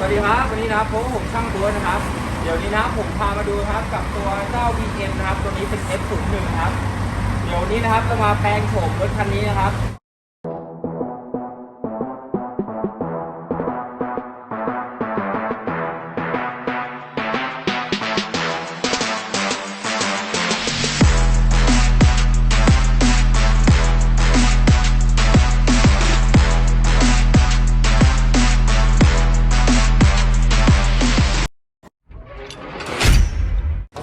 สวัสดีครับ วันนี้นะครับผมผมช่างตัวนะครับ เดี๋ยวนี้นะผมพามาดูครับกับตัวเจ้า BM นะครับ ตัวนี้เป็น F01 นะครับ เดี๋ยวนี้นะครับจะมาแปลงโฉมรถคันนี้นะครับ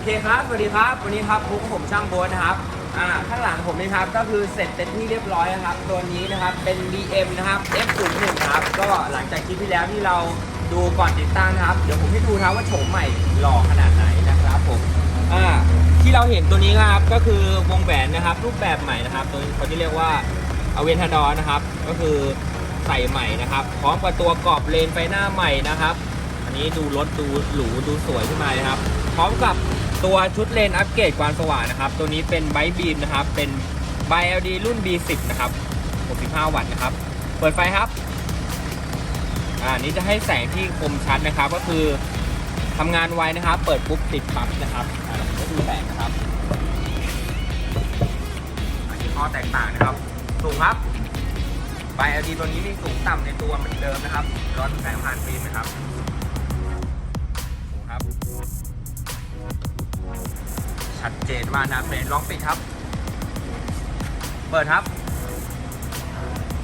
เคครับ สวัสดีครับ วันนี้ครับพบกับผมช่างโบ๊ทนะครับ อ่า ข้างหลังผมนี่ครับก็คือเสร็จเต็มที่เรียบร้อยนะครับ ตัวนี้นะครับเป็น BM นะครับ F01 ครับ ก็หลังจากคลิปที่แล้วที่เราดูก่อนติดตั้งนะครับ เดี๋ยวผมให้ดูนะว่าโฉมใหม่หล่อขนาดไหนนะครับผม อ่า ที่เราเห็นตัวนี้ครับก็คือวงแหวนนะครับ รูปแบบใหม่นะครับ ตัวเขาที่เรียกว่าอเวนทาดอนะครับ ก็คือใส่ใหม่นะครับ พร้อมกับตัวกรอบเลนไฟหน้าใหม่นะครับ อันนี้ดูรถดูหรูดูสวยขึ้นมาเลยครับ พร้อมกับ ตัวชุดเลนอัปเกรดความสว่างนะครับ ตัวนี้เป็นไบบีมนะครับ เป็น b LD รุ่น B10 นะครับ 65 วัตต์นะครับ เปิดไฟครับ อ่า นี้จะให้แสงที่คมชัดนะครับ ก็คือทำงานไวนะครับ เปิดปุ๊บติดปั๊บนะครับอ่าก็ดูแสงนะครับอันนี้ข้อแตกต่างนะครับ สูงครับ b LD ตัวนี้มีสูงต่ำในตัวเหมือนเดิมนะครับ ร้อนแสงผ่านฟิล์มนะครับ ชัดเจนมากนะเฟรนลองปิดครับ เปิดครับ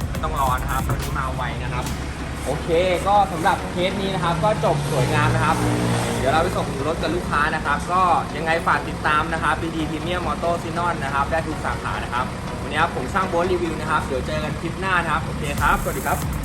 ไม่ต้องรอนะครับตัวนี้มาไวนะครับ โอเค ก็สำหรับเคสนี้นะครับ ก็จบสวยงามนะครับ เดี๋ยวเราไปส่งรถกับลูกค้านะครับ ก็ยังไงฝากติดตามนะครับ BD Premium Moto s i n o n นะครับ ได้ทุกสาขานะครับ วันนี้ครับผมช่างโบ๊ทรีวิวนะครับ เดี๋ยวเจอกันคลิปหน้านะครับ โอเคครับ สวัสดีครับ